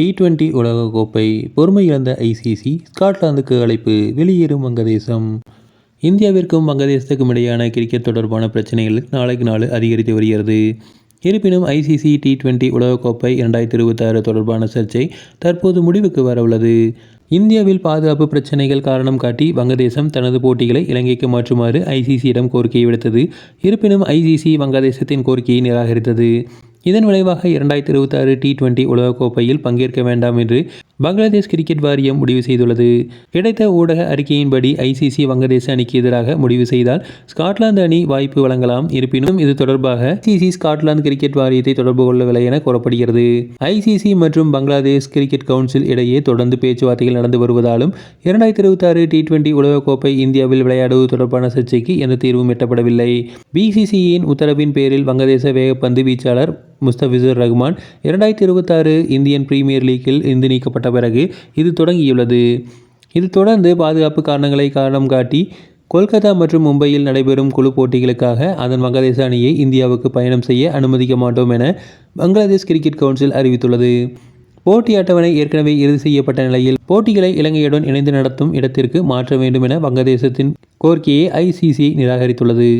T twenty உலகக்கோப்பை பொறுமை இழந்த ஐசிசி ஸ்காட்லாந்துக்கு அழைப்பு வெளியேறும் வங்கதேசம். இந்தியாவிற்கும் வங்கதேசத்துக்கும் இடையான கிரிக்கெட் தொடர்பான பிரச்சனைகள் நாளுக்கு நாள் அதிகரித்து வருகிறது. இருப்பினும் ஐசிசி டி டுவெண்டி உலகக்கோப்பை இரண்டாயிரத்தி இருபத்தாறு தொடர்பான சர்ச்சை தற்போது முடிவுக்கு வரவுள்ளது. இந்தியாவில் பாதுகாப்பு பிரச்சனைகள் காரணம் காட்டி வங்கதேசம் தனது போட்டிகளை இலங்கைக்கு மாற்றுமாறு ஐசிசியிடம் கோரிக்கை விடுத்தது. இருப்பினும் ஐசிசி வங்கதேசத்தின் கோரிக்கையை நிராகரித்தது. இதன் விளைவாக இரண்டாயிரத்தி இருபத்தாறு டி டுவெண்டி உலகக்கோப்பையில் பங்கேற்க வேண்டாம் என்று பங்களாதேஷ் கிரிக்கெட் வாரியம் முடிவு செய்துள்ளது. கிடைத்த ஊடக அறிக்கையின்படி ஐசிசி வங்கதேச அணிக்கு எதிராக முடிவு செய்தால் ஸ்காட்லாந்து அணி வாய்ப்பு வழங்கலாம். இருப்பினும் இது தொடர்பாக ஐசிசி ஸ்காட்லாந்து கிரிக்கெட் வாரியத்தை தொடர்பு கொள்ளவில்லை என கூறப்படுகிறது. ஐசிசி மற்றும் பங்களாதேஷ் கிரிக்கெட் கவுன்சில் இடையே தொடர்ந்து பேச்சுவார்த்தைகள் நடந்து வருவதாலும் இரண்டாயிரத்தி இருபத்தாறு டி டுவெண்டி உலகக்கோப்பை இந்தியாவில் விளையாடுவது தொடர்பான சர்ச்சைக்கு எந்த தீர்வும் எட்டப்படவில்லை. பிசிசியின் உத்தரவின் பேரில் வங்கதேச வேகப்பந்து வீச்சாளர் முஸ்தபிசுர் ரஹ்மான் இரண்டாயிரத்தி இருபத்தாறு இந்தியன் பிரீமியர் லீக்கில் இந்து நீக்கப்பட்ட பிறகு இது தொடங்கியுள்ளது. இது தொடர்ந்து பாதுகாப்பு காரணங்களை காரணம் காட்டி கொல்கத்தா மற்றும் மும்பையில் நடைபெறும் குழு போட்டிகளுக்காக அதன் வங்கதேச அணியை இந்தியாவுக்கு பயணம் செய்ய அனுமதிக்க மாட்டோம் என பங்களாதேஷ் கிரிக்கெட் கவுன்சில் அறிவித்துள்ளது. போட்டி அட்டவணை ஏற்கனவே இறுதி செய்யப்பட்ட நிலையில் போட்டிகளை இலங்கையுடன் இணைந்து நடத்தும் இடத்திற்கு மாற்ற வேண்டும் என வங்கதேசத்தின் கோரிக்கையை ஐசிசி நிராகரித்துள்ளது.